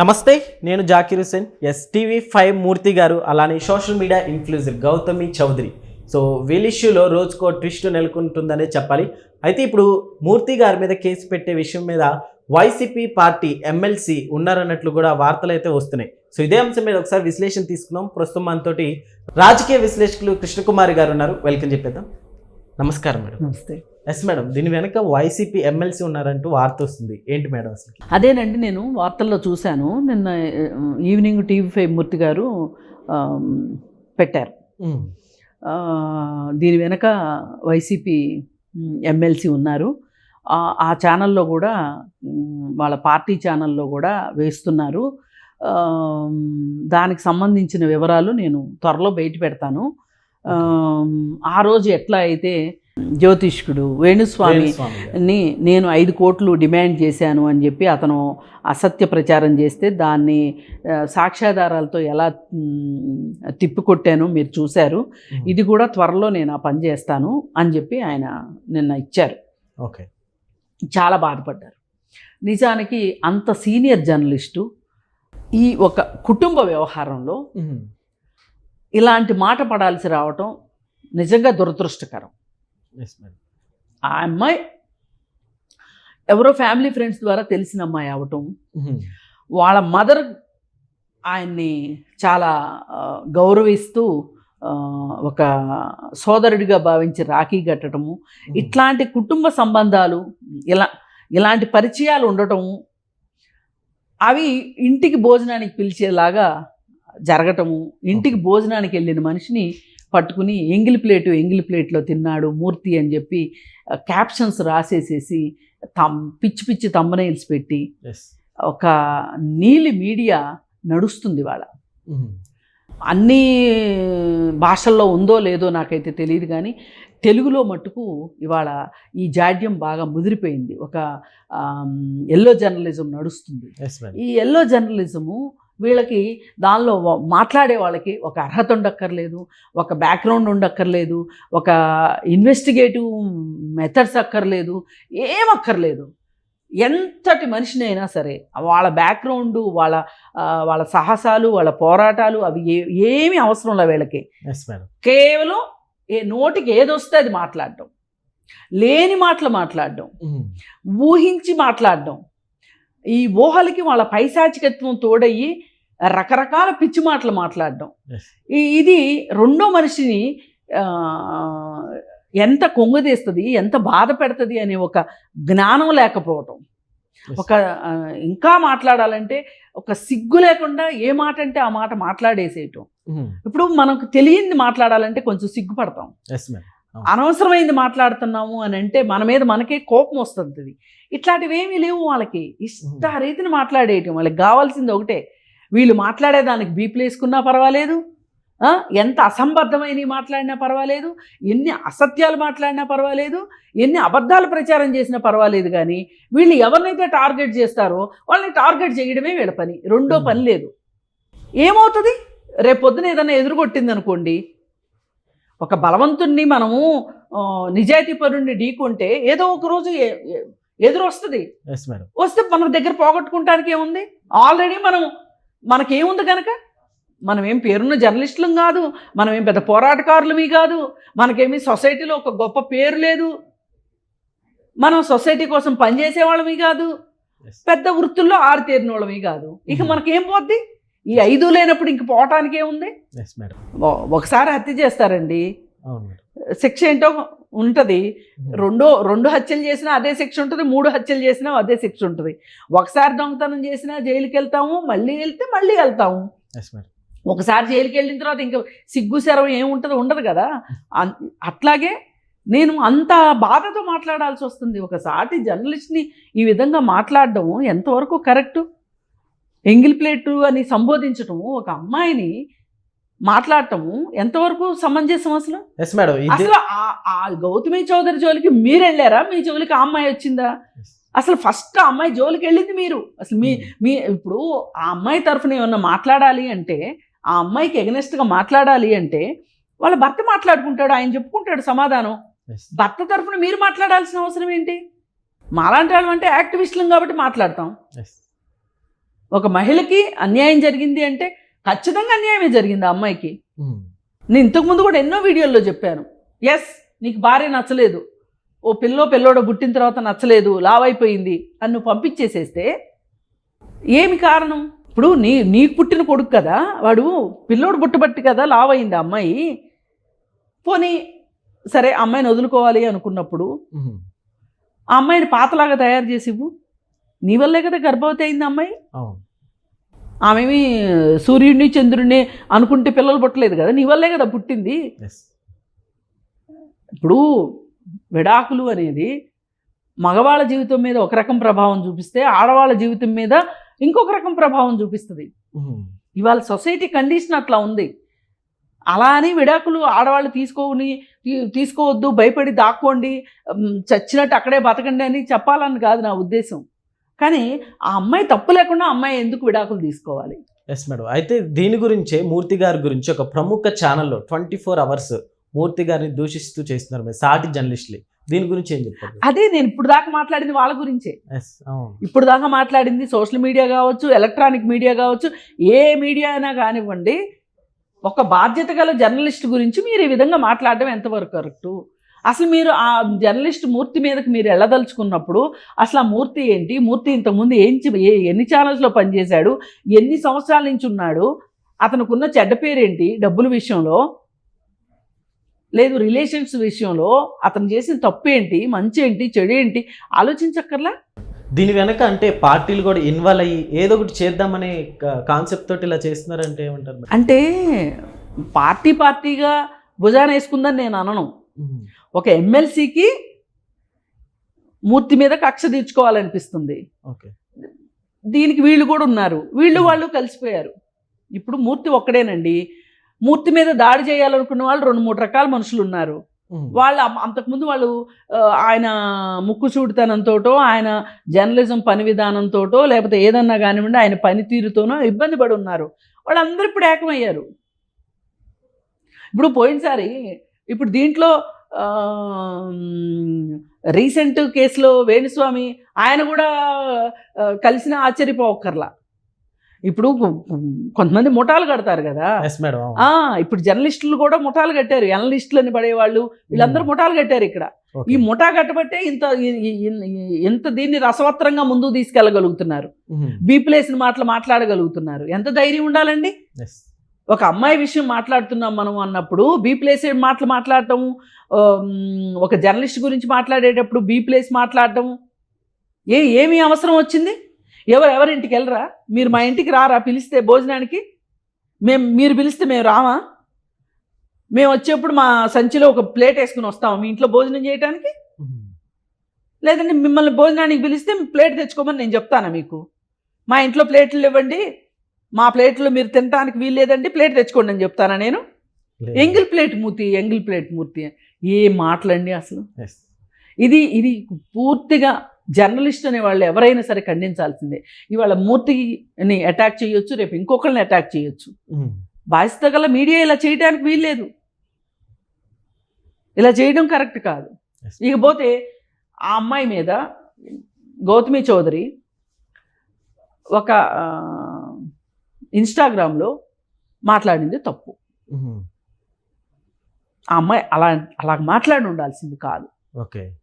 నమస్తే నేను Zakir Hussain S TV five Murthy garu అలానే social media influencer Gautami Chowdary. So వీళ్ళ ఇష్యూలో రోజుకో ట్విస్ట్ నెలకొంటుందనే చెప్పాలి. అయితే ఇప్పుడు మూర్తి గారి మీద కేసు పెట్టే విషయం మీద వైసీపీ పార్టీ ఎమ్మెల్సీ ఉన్నారన్నట్లు కూడా వార్తలు అయితే వస్తున్నాయి. సో ఇదే అంశం మీద ఒకసారి విశ్లేషణ తీసుకున్నాం ప్రస్తుతం మనతోటి రాజకీయ విశ్లేషకులు కృష్ణకుమారి గారు ఉన్నారు. వెల్కమ్ చెప్పేద్దాం. నమస్కారం మేడం. నమస్తే. ఎస్ మేడం దీని వెనక వైసీపీ ఎమ్మెల్సీ ఉన్నారంటూ వార్త వస్తుంది. ఏంటి మేడం అసలు? అదేనండి నేను వార్తల్లో చూశాను. నిన్న ఈవినింగ్ టీవీ ఫైవ్ మూర్తి గారు పెట్టారు. ఆ, దీని వెనక వైసీపీ ఎమ్మెల్సీ ఉన్నారు. ఆ, ఛానల్లో కూడా వాళ్ళ పార్టీ ఛానల్లో కూడా వేస్తున్నారు. దానికి సంబంధించిన వివరాలు నేను త్వరలో బయట పెడతాను. ఆ రోజు ఎట్లా అయితే జ్యోతిష్కుడు వేణుస్వామి వేణుస్వామి గారు. ని నేను ఐదు కోట్లు డిమాండ్ చేశాను అని చెప్పి అతను అసత్య ప్రచారం చేస్తే దాన్ని సాక్ష్యాధారాలతో ఎలా తిప్పికొట్టాను మీరు చూశారు. ఇది కూడా త్వరలో నేను ఆ పని చేస్తాను అని చెప్పి ఆయన నిన్న ఇచ్చారు. ఓకే. చాలా బాధపడ్డారు. నిజానికి అంత సీనియర్ జర్నలిస్టు ఈ ఒక కుటుంబ వ్యవహారంలో ఇలాంటి మాట పడాల్సి రావటం నిజంగా దురదృష్టకరం. ఆ అమ్మాయి ఎవరో ఫ్యామిలీ ఫ్రెండ్స్ ద్వారా తెలిసిన అమ్మాయి అవటం వాళ్ళ మదర్ ఆయన్ని చాలా గౌరవిస్తూ ఒక సోదరుడిగా భావించి రాఖీ కట్టడము ఇట్లాంటి కుటుంబ సంబంధాలు ఇలా ఇలాంటి పరిచయాలు ఉండటము అవి ఇంటికి భోజనానికి పిలిచేలాగా జరగటము ఇంటికి భోజనానికి వెళ్ళిన మనిషిని పట్టుకుని ఎంగిలి ప్లేటు ఎంగిలి ప్లేట్లో తిన్నాడు మూర్తి అని చెప్పి క్యాప్షన్స్ రాసేసేసి తమ్ పిచ్చి పిచ్చి తమ్మనైల్స్ పెట్టి ఒక నీలి మీడియా నడుస్తుంది వాళ్ళ అన్ని భాషల్లో ఉందో లేదో నాకైతే తెలియదు కానీ తెలుగులో మట్టుకు ఇవాళ ఈ జాడ్యం బాగా ముదిరిపోయింది. ఒక ఎల్లో జర్నలిజం నడుస్తుంది. ఈ ఎల్లో జర్నలిజము వీళ్ళకి దానిలో మాట్లాడే వాళ్ళకి ఒక అర్హత ఉండక్కర్లేదు ఒక బ్యాక్గ్రౌండ్ ఉండక్కర్లేదు ఒక ఇన్వెస్టిగేటివ్ మెథడ్స్ అక్కర్లేదు ఏం అక్కర్లేదు ఎంతటి మనిషినైనా సరే వాళ్ళ బ్యాక్గ్రౌండ్ వాళ్ళ వాళ్ళ సాహసాలు వాళ్ళ పోరాటాలు అవి ఏ ఏమీ అవసరం లే వీళ్ళకి. కేవలం ఏ నోటికి ఏదొస్తే అది మాట్లాడడం లేని మాటలు మాట్లాడడం ఊహించి మాట్లాడడం ఈ ఊహలకి వాళ్ళ పైశాచికత్వం తోడయ్యి రకరకాల పిచ్చి మాటలు మాట్లాడడం. ఇది రెండో మనిషిని ఎంత కొంగదీస్తుంది ఎంత బాధ పెడుతుంది అనే ఒక జ్ఞానం లేకపోవటం. ఒక ఇంకా మాట్లాడాలంటే ఒక సిగ్గు లేకుండా ఏ మాట అంటే ఆ మాట మాట్లాడేసేయటం. ఇప్పుడు మనకు తెలియంది మాట్లాడాలంటే కొంచెం సిగ్గుపడతాం. మేడం అనవసరమైంది మాట్లాడుతున్నాము అని అంటే మన మీద మనకే కోపం వస్తుంది ఇట్లాంటివి ఏమీ లేవు వాళ్ళకి. ఇష్ట రీతిని మాట్లాడేయటం. వాళ్ళకి కావాల్సింది ఒకటే. వీళ్ళు మాట్లాడేదానికి బీపులు వేసుకున్నా పర్వాలేదు. ఎంత అసంబద్ధమైనవి మాట్లాడినా పర్వాలేదు. ఎన్ని అసత్యాలు మాట్లాడినా పర్వాలేదు. ఎన్ని అబద్ధాలు ప్రచారం చేసినా పర్వాలేదు కానీ వీళ్ళు ఎవరినైతే టార్గెట్ చేస్తారో వాళ్ళని టార్గెట్ చేయడమే వీళ్ళ పని. రెండో పని లేదు. ఏమవుతుంది? రేపు పొద్దున ఏదైనా ఎదురుకొట్టింది అనుకోండి ఒక బలవంతుణ్ణి మనము నిజాయితీ పరుణ్ణి ఢీకొంటే ఏదో ఒక రోజు ఎదురు వస్తుంది వస్తే మన దగ్గర పోగొట్టుకుంటానికి ఏముంది? ఆల్రెడీ మనం మనకేముంది కనుక మనం ఏం పేరున్న జర్నలిస్టులం కాదు మనం ఏం పెద్ద పోరాటకారులమి కాదు మనకేమీ సొసైటీలో ఒక గొప్ప పేరు లేదు. మనం సొసైటీ కోసం పనిచేసే వాళ్ళమి కాదు. పెద్ద వృత్తుల్లో ఆరితేరిన వాళ్ళమి కాదు. ఇక Mhm. మనకేం పోద్ది? ఈ ఐదు లేనప్పుడు ఇంక పోవటానికి ఒ- ఒకసారి హత్య చేస్తారండి. శిక్ష ఏంటో ఉంటుంది. రెండో రెండు హత్యలు చేసినా అదే శిక్ష ఉంటుంది మూడు హత్యలు చేసినా అదే శిక్ష ఉంటుంది. ఒకసారి దొంగతనం చేసినా జైలుకి వెళ్తాము మళ్ళీ వెళ్తే మళ్ళీ వెళ్తాము. ఒకసారి జైలుకి వెళ్ళిన తర్వాత ఇంకా సిగ్గు శరం ఏముంటుంది ఉండదు కదా. అట్లాగే నేను అంత బాధతో మాట్లాడాల్సి వస్తుంది. ఒక సాటి జర్నలిస్ట్ని ఈ విధంగా మాట్లాడడం ఎంతవరకు కరెక్టు? ఎంగిల్ ప్లేటు అని సంబోధించటము ఒక అమ్మాయిని మాట్లాడటము ఎంతవరకు సమంజసం అసలు? ఎస్ మేడం అసలు ఆ- గౌతమి చౌదరి జోలికి మీరు వెళ్ళారా? మీ జోలికి ఆ అమ్మాయి వచ్చిందా? అసలు ఫస్ట్ ఆ అమ్మాయి జోలికి వెళ్ళింది మీరు. అసలు మీ మీ ఇప్పుడు ఆ అమ్మాయి తరఫున ఏమన్నా మాట్లాడాలి అంటే ఆ అమ్మాయికి ఎగనెస్ట్గా మాట్లాడాలి అంటే వాళ్ళ భర్త మాట్లాడుకుంటాడు ఆయన చెప్పుకుంటాడు సమాధానం. భర్త తరఫున మీరు మాట్లాడాల్సిన అవసరం ఏంటి? మాలాంటి వాళ్ళం అంటే యాక్టివిస్టులం కాబట్టి మాట్లాడతాం. ఒక మహిళకి అన్యాయం జరిగింది అంటే ఖచ్చితంగా అన్యాయమే జరిగింది ఆ అమ్మాయికి. నేను ఇంతకుముందు కూడా ఎన్నో వీడియోల్లో చెప్పాను. ఎస్ నీకు భార్య నచ్చలేదు. ఓ పిల్లో పిల్లోడో పుట్టిన తర్వాత నచ్చలేదు లావైపోయింది అని నువ్వు పంపించేసేస్తే ఏమి కారణం? ఇప్పుడు నీ నీకు పుట్టిన కొడుకు కదా వాడు పిల్లోడు పుట్టబట్టి కదా లావైంది అమ్మాయి. పోనీ సరే అమ్మాయిని వదులుకోవాలి అనుకున్నప్పుడు. ఆ అమ్మాయిని పాతలాగా తయారు చేసి ఇవ్వు. నీ వల్లే కదా గర్భవతి అయింది అమ్మాయి? ఆమెమి సూర్యుడిని చంద్రుడిని అనుకుంటే పిల్లలు పుట్టలేదు కదా నీ వల్లే కదా పుట్టింది. ఇప్పుడు విడాకులు అనేది మగవాళ్ళ జీవితం మీద ఒక రకం ప్రభావం చూపిస్తే ఆడవాళ్ళ జీవితం మీద ఇంకొక రకం ప్రభావం చూపిస్తుంది. ఇవాళ సొసైటీ కండిషన్ అట్లా ఉంది. అలా అని విడాకులు ఆడవాళ్ళు తీసుకోని తీసుకోవద్దు భయపడి దాక్కోండి చచ్చినట్టు అక్కడే బతకండి అని చెప్పాలని కాదు నా ఉద్దేశం. కానీ ఆ అమ్మాయి తప్పు లేకుండా అమ్మాయి ఎందుకు విడాకులు తీసుకోవాలి? ఎస్ మేడం అయితే దీని గురించే మూర్తి గారి గురించి ఒక ప్రముఖ ఛానల్లో ట్వంటీ ఫోర్ అవర్స్ మూర్తి గారిని దూషిస్తూ చేస్తున్నారు మరి సాటి జర్నలిస్టులు దీని గురించి ఏం చెప్తారు? అదే నేను ఇప్పుడు దాకా మాట్లాడింది వాళ్ళ గురించే. ఇప్పుడు దాకా మాట్లాడింది సోషల్ మీడియా కావచ్చు ఎలక్ట్రానిక్ మీడియా కావచ్చు ఏ మీడియా అయినా కానివ్వండి ఒక బాధ్యత గల జర్నలిస్ట్ గురించి మీరు ఈ విధంగా మాట్లాడడం ఎంతవరకు కరెక్టు అసలు మీరు ఆ జర్నలిస్ట్ మూర్తి మీదకి మీరు వెళ్ళదలుచుకున్నప్పుడు అసలు ఆ మూర్తి ఏంటి? మూర్తి ఇంతకుముందు ఏం ఎన్ని ఛానల్స్లో పనిచేశాడు? ఎన్ని సంవత్సరాల నుంచి ఉన్నాడు? అతనుకున్న చెడ్డ పేరేంటి డబ్బుల విషయంలో? లేదు రిలేషన్స్ విషయంలో అతను చేసిన తప్పు ఏంటి మంచి ఏంటి? చెడు ఏంటి? ఆలోచించక్కర్లా? దీని వెనక అంటే పార్టీలు కూడా ఇన్వాల్వ్ అయ్యి ఏదో ఒకటి చేద్దామనే కాన్సెప్ట్ తోటి ఇలా చేస్తున్నారంటే ఏమంటారు? అంటే పార్టీ పార్టీగా భుజాన వేసుకుందని నేను అనను. ఒక ఎమ్మెల్సీకి మూర్తి మీద కక్ష తీర్చుకోవాలనిపిస్తుంది. ఓకే. దీనికి వీళ్ళు కూడా ఉన్నారు. వీళ్ళు వాళ్ళు కలిసిపోయారు. ఇప్పుడు మూర్తి ఒక్కడేనండి. మూర్తి మీద దాడి చేయాలనుకున్న వాళ్ళు రెండు మూడు రకాల మనుషులు ఉన్నారు. ఉమ్. వాళ్ళు అంతకుముందు వాళ్ళు ఆయన ముక్కుసూడితనంతోటో ఆయన జర్నలిజం పని విధానంతోటో లేకపోతే ఏదన్నా కానివ్వండి ఆయన పనితీరుతోనో ఇబ్బంది పడి ఉన్నారు. వాళ్ళందరూ ఇప్పుడు ఏకమయ్యారు. ఇప్పుడు పోయినసారి ఇప్పుడు దీంట్లో రీసెంట్ కేసులో వేణుస్వామి ఆయన కూడా కలిసిన ఆశ్చర్యపోకర్లా ఇప్పుడు కొంతమంది ముఠాలు కడతారు కదా. ఇప్పుడు జర్నలిస్టులు కూడా ముఠాలు కట్టారు. ఎనలిస్టులు అని పడేవాళ్ళు వీళ్ళందరూ ముఠాలు కట్టారు ఇక్కడ. ఈ ముఠా కట్టబట్టే ఇంత ఇంత దీన్ని రసవత్రంగా ముందుకు తీసుకెళ్ళగలుగుతున్నారు. ఉమ్. బీప్లేసిన మాటలు మాట్లాడగలుగుతున్నారు. ఎంత ధైర్యం ఉండాలండి? ఒక అమ్మాయి విషయం మాట్లాడుతున్నాం మనం అన్నప్పుడు బీ ప్లేస్ మాటలు మాట్లాడటం ఒక జర్నలిస్ట్ గురించి మాట్లాడేటప్పుడు బీ ప్లేస్ మాట్లాడటం. ఏ ఏమి అవసరం వచ్చింది? ఎవరు ఎవరింటికి వెళ్ళరా? మీరు మా ఇంటికి రారా? పిలిస్తే భోజనానికి? మేము మీరు పిలిస్తే మేము రామా? మేము వచ్చేప్పుడు మా సంచిలో ఒక ప్లేట్ వేసుకుని వస్తాము మీ ఇంట్లో భోజనం చేయడానికి. లేదంటే మిమ్మల్ని భోజనానికి పిలిస్తే ప్లేట్ తెచ్చుకోమని నేను చెప్తానా మీకు? మా ఇంట్లో ప్లేట్లు ఇవ్వండి మా ప్లేట్లో మీరు తినడానికి వీలు లేదండి ప్లేట్ తెచ్చుకోండి అని చెప్తానా నేను. ఎంగిల్ ప్లేట్ మూర్తి ఎంగిల్ ప్లేట్ మూర్తి ఏ మాటలండి అసలు? ఇది ఇది పూర్తిగా జర్నలిస్ట్ అనే వాళ్ళు ఎవరైనా సరే ఖండించాల్సిందే. ఇవాళ మూర్తిని అటాక్ చేయొచ్చు రేపు ఇంకొకరిని అటాక్ చేయొచ్చు. బాధ్యత గల మీడియా ఇలా చేయడానికి వీల్లేదు. ఇలా చేయడం కరెక్ట్ కాదు. ఇకపోతే ఆ అమ్మాయి మీద గౌతమి చౌదరి ఒక ఇన్స్టాగ్రామ్లో మాట్లాడింది తప్పు. ఆ అమ్మాయి అలా అలా మాట్లాడి ఉండాల్సింది కాదు. ఓకే.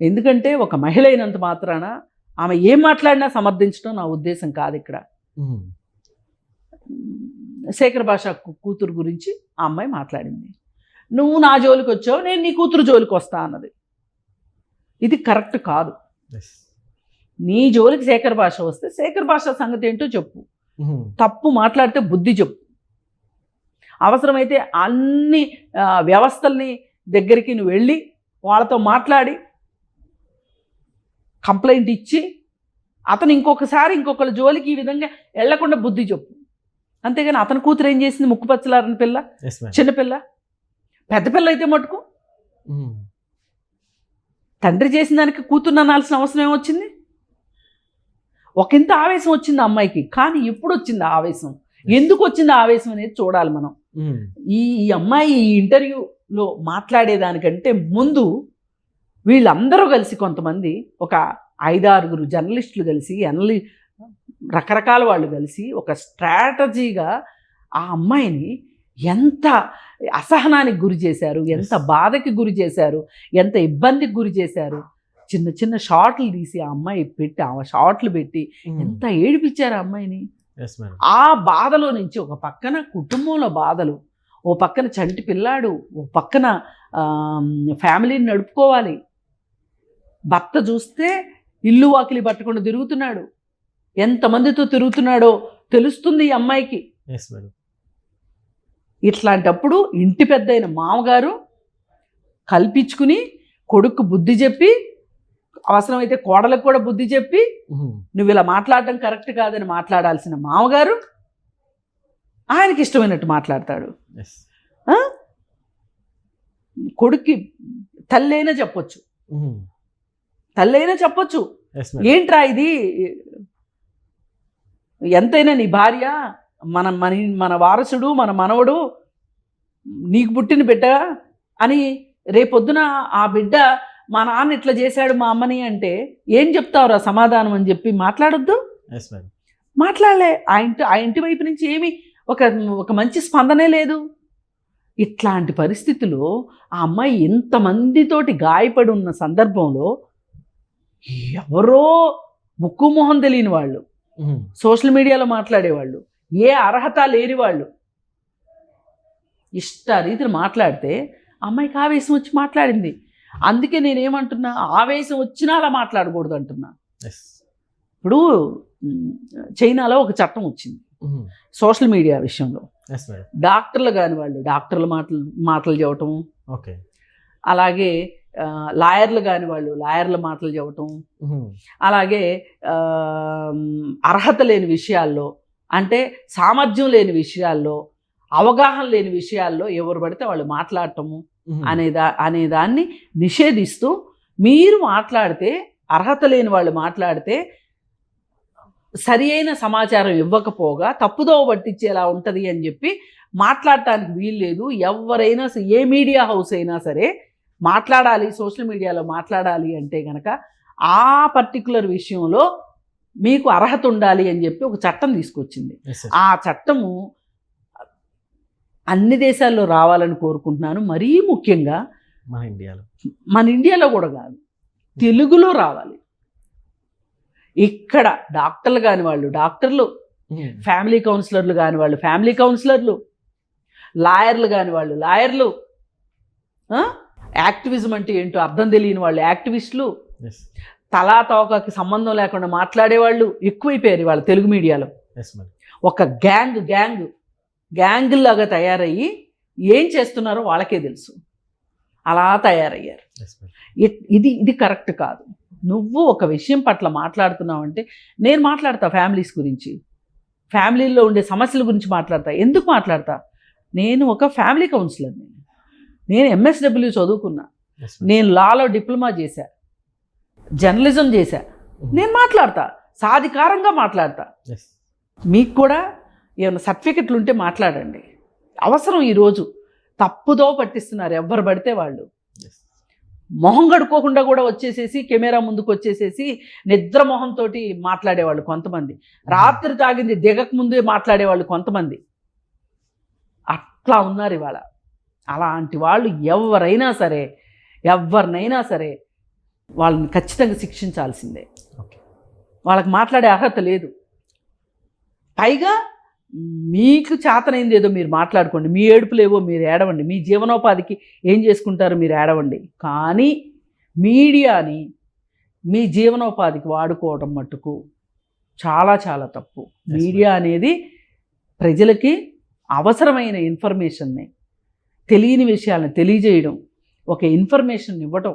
ఎందుకంటే ఒక మహిళ అయినంత మాత్రాన ఆమె ఏం మాట్లాడినా సమర్థించడం నా ఉద్దేశం కాదు ఇక్కడ. శేఖర్ భాష కూతురు గురించి ఆ అమ్మాయి మాట్లాడింది. నువ్వు నా జోలికి వచ్చావు నేను నీ కూతురు జోలికి వస్తా అన్నది. ఇది కరెక్ట్ కాదు. నీ జోలికి శేఖర్ భాష వస్తే శేఖర్ భాష సంగతి ఏంటో చెప్పు. తప్పు మాట్లాడితే బుద్ధి చెప్పు. అవసరమైతే అన్ని వ్యవస్థల్ని దగ్గరికి నువ్వు వెళ్ళి వాళ్ళతో మాట్లాడి కంప్లైంట్ ఇచ్చి అతను ఇంకొకసారి ఇంకొకరి జోలికి ఈ విధంగా వెళ్ళకుండా బుద్ధి చెప్పు. అంతేగాని అతని కూతురు ఏం చేసింది? ముక్కుపచ్చలారని పిల్ల? ఎస్ మేడం చిన్నపిల్ల పెద్ద పిల్ల అయితే మటుకు? ఉమ్. తండ్రి చేసిన దానికి కూతురు అనాల్సిన అవసరం ఏమొచ్చింది? ఒకంత ఆవేశం వచ్చింది అమ్మాయికి కానీ ఎప్పుడు వచ్చింది ఆవేశం ఎందుకు వచ్చింది ఆవేశం అనేది చూడాలి మనం ఉమ్. ఈ ఈ అమ్మాయి ఈ ఇంటర్వ్యూలో మాట్లాడేదానికంటే ముందు వీళ్ళందరూ కలిసి కొంతమంది ఒక ఐదారుగురు జర్నలిస్టులు కలిసి ఎనలి రకరకాల వాళ్ళు కలిసి ఒక స్ట్రాటజీగా ఆ అమ్మాయిని ఎంత అసహనానికి గురి చేశారు ఎంత. బాధకి గురి చేశారు ఎంత ఇబ్బందికి గురి చేశారు చిన్న చిన్న షార్ట్లు తీసి ఆ అమ్మాయి పెట్టి ఆ షార్ట్లు పెట్టి ఎంత ఏడిపించారు ఆ అమ్మాయిని? ఆ బాధలో నుంచి ఒక పక్కన కుటుంబంలో బాధలు ఓ పక్కన చంటి పిల్లాడు ఓ పక్కన ఫ్యామిలీని నడుపుకోవాలి. భర్త చూస్తే ఇల్లు వాకిలి పట్టకుండా తిరుగుతున్నాడు. ఎంతమందితో తిరుగుతున్నాడో తెలుస్తుంది ఈ అమ్మాయికి. ఇట్లాంటప్పుడు ఇంటి పెద్ద అయిన మామగారు కల్పించుకుని కొడుకు బుద్ధి చెప్పి అవసరమైతే కోడలకు కూడా బుద్ధి చెప్పి నువ్వు ఇలా మాట్లాడటం కరెక్ట్ కాదని మాట్లాడాల్సిన మామగారు ఆయనకి ఇష్టమైనట్టు మాట్లాడతాడు. కొడుక్కి తల్లైనా చెప్పొచ్చు. తల్లైనా చెప్పొచ్చు. ఏంట్రా ఇది? ఎంతైనా నీ భార్య మన మన మన వారసుడు మన మనవడు నీకు పుట్టిన బిడ్డ అని రేపొద్దున ఆ బిడ్డ మా నాన్న ఇట్లా చేశాడు మా అమ్మని అంటే ఏం చెప్తావురా సమాధానం అని చెప్పి మాట్లాడొద్దు? మాట్లాడలే. ఆ ఇంటి ఆ ఇంటి వైపు నుంచి ఏమి ఒక ఒక మంచి స్పందనే లేదు. ఇట్లాంటి పరిస్థితుల్లో ఆ అమ్మాయి ఇంతమందితోటి గాయపడి ఉన్న సందర్భంలో ఎవరో ముక్కు మొహం తెలియని వాళ్ళు సోషల్ మీడియాలో మాట్లాడేవాళ్ళు ఏ అర్హత లేని వాళ్ళు ఇష్ట రీతిని మాట్లాడితే అమ్మాయికి ఆవేశం వచ్చి మాట్లాడింది. అందుకే నేనేమంటున్నా ఆవేశం వచ్చినా అలా మాట్లాడకూడదు అంటున్నా. ఇప్పుడు చైనాలో ఒక చట్టం వచ్చింది. సోషల్ మీడియా విషయంలో. డాక్టర్లు కాని వాళ్ళు డాక్టర్ల మాటలు మాటలు చెప్పటం. ఓకే అలాగే లాయర్లు కాని వాళ్ళు లాయర్ల మాటలు చెప్పటం. అలాగే అర్హత లేని విషయాల్లో అంటే సామర్థ్యం లేని విషయాల్లో అవగాహన లేని విషయాల్లో ఎవరు పడితే వాళ్ళు మాట్లాడటము. అనేదా అనేదాన్ని నిషేధిస్తూ మీరు మాట్లాడితే అర్హత లేని వాళ్ళు మాట్లాడితే సరి అయిన సమాచారం ఇవ్వకపోగా తప్పుదోవ పట్టించేలా ఉంటుంది అని చెప్పి మాట్లాడటానికి వీల్లేదు ఎవరైనా ఏ మీడియా హౌస్ అయినా సరే మాట్లాడాలి సోషల్ మీడియాలో మాట్లాడాలి అంటే కనుక ఆ పర్టికులర్ విషయంలో మీకు అర్హత ఉండాలి అని చెప్పి ఒక చట్టం తీసుకొచ్చింది. ఆ చట్టము అన్ని దేశాల్లో రావాలని కోరుకుంటున్నాను. మరీ ముఖ్యంగా మన ఇండియాలో. మన ఇండియాలో కూడా కాదు తెలుగులో రావాలి. ఇక్కడ డాక్టర్లు కాని వాళ్ళు డాక్టర్లు ఫ్యామిలీ కౌన్సిలర్లు కాని వాళ్ళు ఫ్యామిలీ కౌన్సిలర్లు లాయర్లు కాని వాళ్ళు లాయర్లు? యాక్టివిజం అంటే ఏంటో అర్థం తెలియని వాళ్ళు యాక్టివిస్టులు తలా తోకకి సంబంధం లేకుండా మాట్లాడేవాళ్ళు ఎక్కువైపోయారు వాళ్ళ తెలుగు మీడియాలో. ఒక గ్యాంగ్ గ్యాంగ్ గ్యాంగ్ లాగా తయారయ్యి ఏం చేస్తున్నారో వాళ్ళకే తెలుసు. అలా తయారయ్యారు. ఇది ఇది కరెక్ట్ కాదు. నువ్వు ఒక విషయం పట్ల మాట్లాడుతున్నావు అంటే నేను మాట్లాడతా ఫ్యామిలీస్ గురించి. ఫ్యామిలీలో ఉండే సమస్యల గురించి మాట్లాడతా. ఎందుకు మాట్లాడతా? నేను ఒక ఫ్యామిలీ కౌన్సిలర్ని నేను. ఎంఎస్డబ్ల్యూ చదువుకున్నా. నేను లాలో డిప్లొమా చేశా. జర్నలిజం చేశా. నేను మాట్లాడతా. సాధికారంగా మాట్లాడతా. మీకు కూడా ఏమైనా సర్టిఫికెట్లు ఉంటే మాట్లాడండి. అవసరం ఈరోజు తప్పుదో పట్టిస్తున్నారు ఎవ్వరు పడితే వాళ్ళు. మొహం కడుక్కోకుండా కూడా వచ్చేసేసి కెమెరా ముందుకు వచ్చేసేసి నిద్ర మొహంతో మాట్లాడేవాళ్ళు కొంతమంది. రాత్రి తాగింది దిగక ముందే మాట్లాడేవాళ్ళు కొంతమంది. అట్లా ఉన్నారు ఇవాళ. అలాంటి వాళ్ళు ఎవరైనా సరే ఎవరినైనా సరే వాళ్ళని ఖచ్చితంగా శిక్షించాల్సిందే. ఓకే. వాళ్ళకి మాట్లాడే అర్హత లేదు. పైగా మీకు చేతనైంది ఏదో మీరు మాట్లాడుకోండి. మీ ఏడుపులేవో మీరు ఏడవండి. మీ జీవనోపాధికి ఏం చేసుకుంటారో మీరు ఏడవండి. కానీ మీడియాని మీ జీవనోపాధికి వాడుకోవడం మట్టుకు చాలా చాలా తప్పు. మీడియా అనేది ప్రజలకి అవసరమైన ఇన్ఫర్మేషన్ని తెలియని విషయాలను తెలియజేయడం ఒక ఇన్ఫర్మేషన్ ఇవ్వటం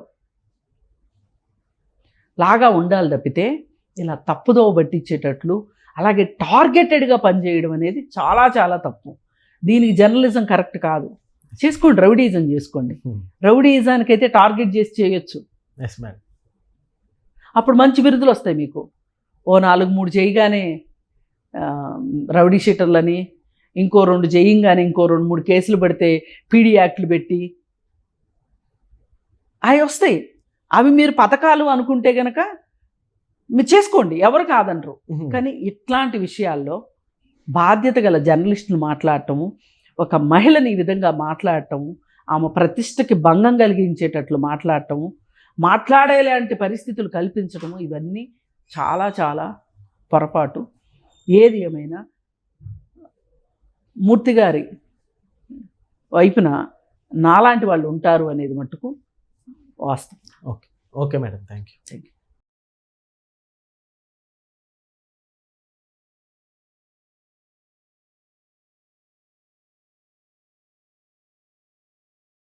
లాగా ఉండాలి తప్పితే ఇలా తప్పుదోవ పట్టించేటట్లు అలాగే టార్గెటెడ్గా పనిచేయడం అనేది చాలా చాలా తప్పు. దీనికి జర్నలిజం కరెక్ట్ కాదు. చేసుకోండి రౌడీజం చేసుకోండి. రౌడీజానికి అయితే టార్గెట్ చేసి చేయొచ్చు. అప్పుడు మంచి బిరుదులు వస్తాయి మీకు. ఓ నాలుగు మూడు చేయగానే రౌడీ షీటర్లని ఇంకో రెండు చేయంగానే ఇంకో రెండు మూడు కేసులు పడితే పీడీ యాక్ట్లు పెట్టి అవి వస్తాయి. అవి మీరు పథకాలు అనుకుంటే గనక మీరు చేసుకోండి ఎవరు కాదనరు కానీ ఇట్లాంటి విషయాల్లో బాధ్యత గల జర్నలిస్టులు మాట్లాడటము ఒక మహిళని ఈ విధంగా మాట్లాడటము ఆమె ప్రతిష్టకి భంగం కలిగించేటట్లు మాట్లాడటము మాట్లాడేలాంటి పరిస్థితులు కల్పించడము ఇవన్నీ చాలా చాలా పొరపాటు. ఏది ఏమైనా మూర్తి గారి వైపున నాలాంటి వాళ్ళు ఉంటారు అనేది మట్టుకు వాస్తవం. ఓకే. మేడం. Thank you